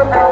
Thank you.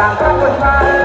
ต่างคนต่าง